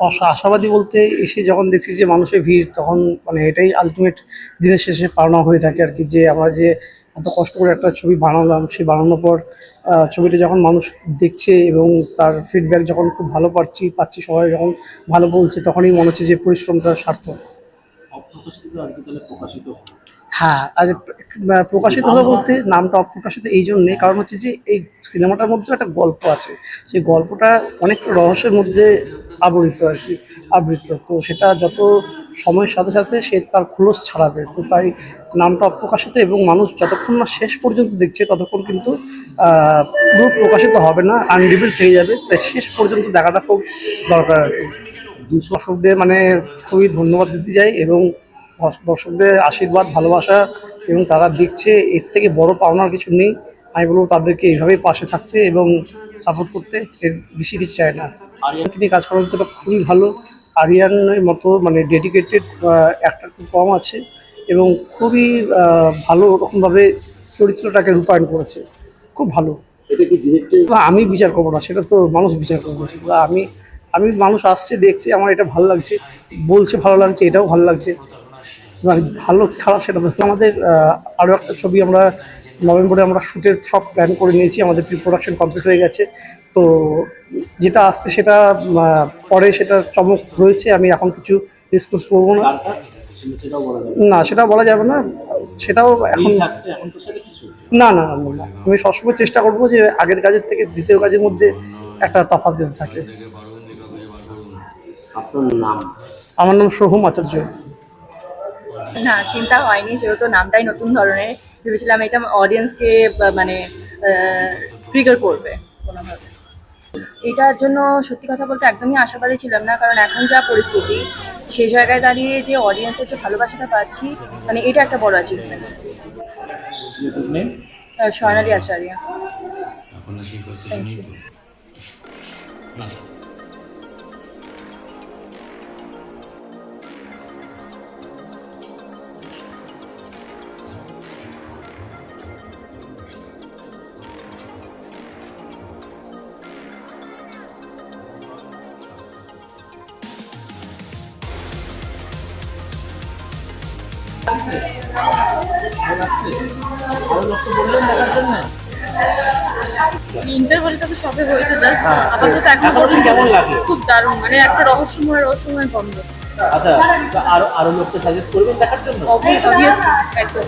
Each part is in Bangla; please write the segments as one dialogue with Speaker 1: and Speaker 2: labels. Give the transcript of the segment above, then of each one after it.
Speaker 1: আশা- আশাবাদী বলতে এসে যখন দেখছি যে মানুষের ভিড়, তখন মানে এটাই আলটিমেট দিনের শেষে পাওনা হয়ে থাকে আর কি, যে আমরা যে এত কষ্ট করে একটা ছবি বানালাম, সেই বানানোর পর ছবিটা যখন মানুষ দেখছে এবং তার ফিডব্যাক যখন খুব ভালো পাচ্ছি পাচ্ছি, সবাই যখন ভালো বলছে, তখনই মনে হচ্ছে যে পরিশ্রমটা সার্থক। হ্যাঁ আজ প্রকাশিত হলো বলতে নামটা অপ্রকাশিত এই জন্যে, কারণ হচ্ছে যে এই সিনেমাটার মধ্যে একটা গল্প আছে। সেই গল্পটা অনেক রহস্যের মধ্যে আবৃত আর কি, আবৃত। তো সেটা যত সময়ের সাথে সাথে সে তার খোলস ছাড়াবে। তো তাই নামটা অপ্রকাশিত এবং মানুষ যতক্ষণ না শেষ পর্যন্ত দেখছে, ততক্ষণ কিন্তু পুরো প্রকাশিত হবে না আনরিভিল থেকে যাবে। তাই শেষ পর্যন্ত দেখাটা খুব দরকার আর কি। দর্শকদের মানে খুবই ধন্যবাদ দিতে চাই এবং দর্শকদের আশীর্বাদ ভালোবাসা এবং তারা দেখছে এর থেকে বড় পাওনার কিছু নেই। আমি বলব তাদেরকে এইভাবেই পাশে থাকতে এবং সাপোর্ট করতে। এর বেশি কিছু চায় না। আরিয়ানকে নিয়ে কাজ করার অভিজ্ঞতা খুবই ভালো। আরিয়ানের মতো মানে ডেডিকেটেড একটা খুব কম আছে এবং খুবই ভালো রকমভাবে চরিত্রটাকে রূপায়ণ করেছে। খুব ভালো। আমি বিচার করব না সেটা তো মানুষ বিচার করবে। আমি আমি মানুষ আসছে দেখছে আমার এটা ভালো লাগছে বলছে ভালো লাগছে এটাও ভালো লাগছে। এবার ভালো খারাপ সেটা তো আমাদের আরও একটা ছবি আমরা নভেম্বরে আমরা শ্যুটের সব প্ল্যান করে নিয়েছি আমাদের প্রি প্রোডাকশন কমপ্লিট হয়ে গেছে। তো যেটা আসছে সেটা পরে সেটা চমক রয়েছে আমি এখন কিছু ডিসকাস করব না। না সেটা বলা যাবে না। সেটাও এখন না না না। আমি সবসময় চেষ্টা করব যে আগের কাজের থেকে দ্বিতীয় কাজের মধ্যে একটা তফাৎ যেতে থাকে। আমার নাম সোহম আচার্য।
Speaker 2: না চিন্তা হয়নি যেহেতু নামটাই নতুন ধরনের। ভেবেছিলাম এটা অডিয়েন্সকে মানে ট্রিগার করবে কোনোভাবে। এটার জন্য সত্যি কথা বলতে একদমই আশাবাদী ছিলাম না কারণ এখন যা পরিস্থিতি সেই জায়গায় দাঁড়িয়ে যে অডিয়েন্সের যে ভালোবাসাটা পাচ্ছি মানে এটা একটা বড় achievement Swarnali Acharya. Thank you ইন্টারভেলটা তো সবে হয়েছে জাস্ট
Speaker 3: হ্যাঁ,
Speaker 2: আপাতত এখন
Speaker 3: এখন কেমন লাগল?
Speaker 2: খুব দারুণ মানে একটা রহস্যময় রহস্যময় গন্ধ।
Speaker 3: আচ্ছা আরও আরও লোককে সাজেস্ট করবেন দেখার জন্য?
Speaker 2: অবভিয়াসলি একদম।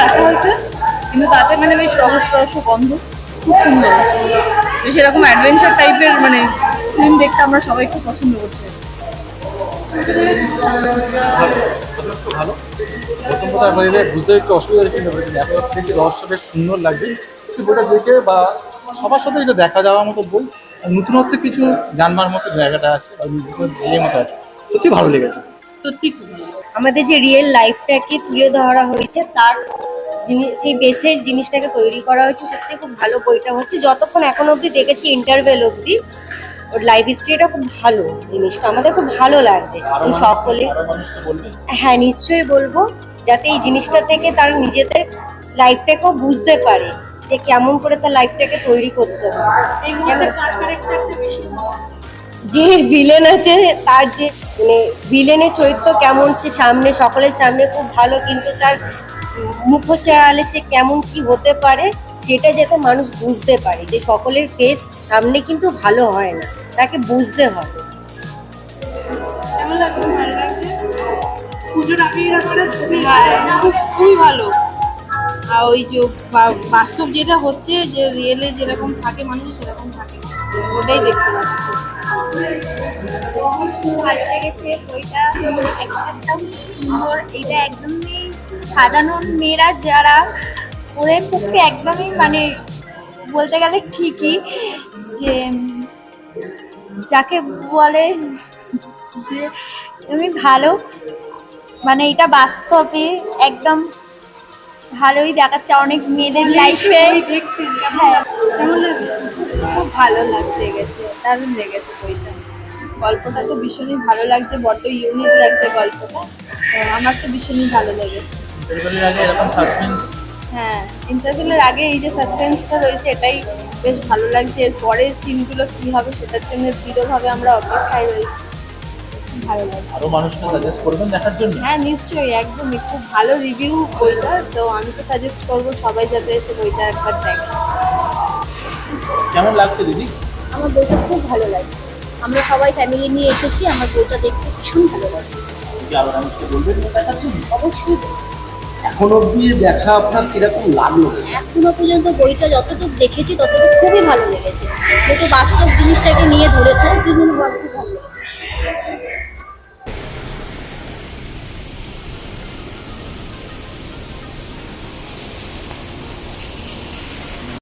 Speaker 2: দেখা হয়েছে কিন্তু তাতে মানে বেশ রহস্য রহস্য গন্ধ খুব সুন্দর হয়েছে। বেশ এরকম অ্যাডভেঞ্চার টাইপের মানে ফিল্ম দেখতে আমরা সবাই খুব পছন্দ করছি।
Speaker 4: প্রথম কথা মানে বুঝতে একটু অসুবিধা কিন্তু এত রহস্য বেশ সুন্দর লাগছে বইটা দেখে বা সবার সাথে এটা দেখা যাওয়ার মতো বই নতুনত্ব কিছু জানবার মতো জায়গাটা আছে বা মতো আছে সত্যি ভালো লেগেছে।
Speaker 2: সত্যি
Speaker 5: আমাদের যে রিয়েল লাইফটাকে তুলে ধরা হয়েছে, তার সেই বেসে জিনিসটাকে তৈরি করা হয়েছে, সত্যি খুব ভালো বইটা হচ্ছে। যতক্ষণ এখন অবধি দেখেছি ইন্টারভেল অবধি ওর লাইফ হিস্ট্রিটা খুব ভালো জিনিসটা। আমাদের খুব ভালো লাগছে। এই সকলে হ্যাঁ নিশ্চয়ই বলব। যাতে এই জিনিসটা থেকে তারা নিজেদের লাইফটাকেও বুঝতে পারে যে কেমন করে তার লাইফটাকে তৈরি করতে হয় যে ভিলেন আছে তার যে মানে ভিলেনের চরিত্র কেমন সে সামনে সকলের সামনে খুব ভালো কিন্তু তার মুখোশ আড়ালে সে কেমন কি হতে পারে সেটা যাতে মানুষ বুঝতে পারে যে সকলের ফেস সামনে কিন্তু ভালো হয় না তাকে বুঝতে হবে।
Speaker 6: পুজোর আগে এরকম ছবি? খুবই ভালো। আর ওই যে বাস্তব যেটা হচ্ছে যে রিয়েলে যেরকম থাকে মানুষ সেরকম থাকে। ওটাই দেখতে পাচ্ছি।
Speaker 7: ভালো লেগেছে বইটা। একদম সুন্দর। এটা একদমই সাজানো মেয়েরা যারা ওদের পক্ষে একদমই মানে বলতে গেলে ঠিকই যে যাকে বলে যে তুমি ভালো মানে এটা বাস্তবে একদম ভালোই দেখাচ্ছে অনেক মেয়েদের লাইফে হ্যাঁ।
Speaker 6: খুব ভালো লাগছে দারুণ লেগেছে বইটা। গল্পটা তো ভীষণই ভালো লাগছে বড্ড ইউনিক লাগছে গল্পটা। আমার তো ভীষণই ভালো লেগেছে।
Speaker 3: এরকম সাসপেন্স
Speaker 6: হ্যাঁ ইন্টারভিউলের আগে এই যে সাসপেন্সটা রয়েছে এটাই
Speaker 2: বেশ ভালো লাগছে। এর পরের সিনগুলো কি হবে সেটার জন্য দৃঢ়ভাবে আমরা অপেক্ষায় রয়েছি। ভালো লাগছে।
Speaker 3: আরও মানুষকে সাজেস্ট করবেন দেখার জন্য?
Speaker 2: হ্যাঁ নিশ্চয়ই একদমই। খুব ভালো রিভিউ বইটা তো আমি তো সাজেস্ট করব সবাই যাতে এসে বইটা একবার দেখে।
Speaker 3: কেমন লাগছে দিদি?
Speaker 8: আমার বইটা খুব ভালো লাগছে। আমরা সবাই ফ্যামিলি নিয়ে এসেছি আমার বইটা দেখতে ভীষণ ভালো লাগছে।
Speaker 3: আরও মানুষকে বলবেন? দেখার জন্য
Speaker 8: অবশ্যই
Speaker 9: এখন অব্দি দেখা আপনার কীরকম লাগল?
Speaker 8: এখনও পর্যন্ত বইটা যতটুকু দেখেছি, ততটুকু খুবই ভালো লেগেছে। যেহেতু বাস্তব জিনিসটাকে নিয়ে ধরেছে জন্য খুব ভালো লেগেছে।